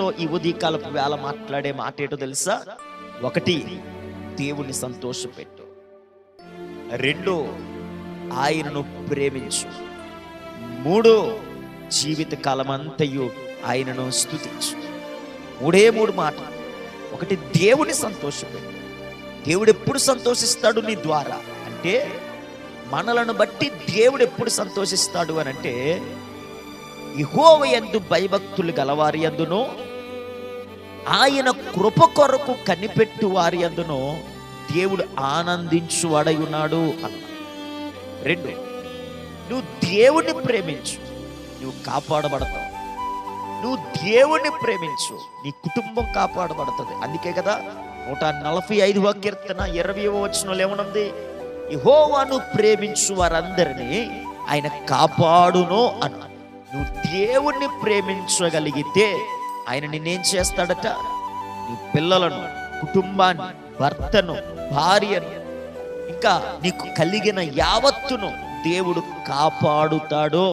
నీతో ఈ ఉదయకాలపు వేళ మాట్లాడే మాట ఏటో తెలుసా? ఒకటి దేవుని సంతోషపెట్టు. రెండు ఆయనను ప్రేమించు. మూడు జీవిత కాలమంతయు ఆయనను స్థుతించు మూడే మూడు మాట ఒకటి దేవుని సంతోషపెట్టు. దేవుడు ఎప్పుడు సంతోషిస్తాడు నీ ద్వారా? అంటే మనలను బట్టి దేవుడు ఎప్పుడు సంతోషిస్తాడు అని అంటే ఇహోవ ఎందు భయభక్తులు గలవారి ఎందునో ఆయన కృప కొరకు కనిపెట్టు వారి అందును దేవుడు ఆనందించువాడై ఉన్నాడు అన్న రెండు నువ్వు దేవుణ్ణి ప్రేమించు నువ్వు కాపాడబడతావు. నువ్వు దేవుణ్ణి ప్రేమించు నీ కుటుంబం కాపాడబడుతుంది. అందుకే కదా నూట నలభై ఐదు కీర్తన ఇరవై వచనంలో ఏమనుంది యెహోవాను ప్రేమించు వారందరినీ ఆయన కాపాడును అన్నాడు. నువ్వు దేవుణ్ణి ప్రేమించగలిగితే ఆయన నిన్నేం చేస్తాడట? నీ పిల్లలను కుటుంబాన్ని భర్తను భార్యను ఇంకా నీకు కలిగిన యావత్తును దేవుడు కాపాడుతాడో.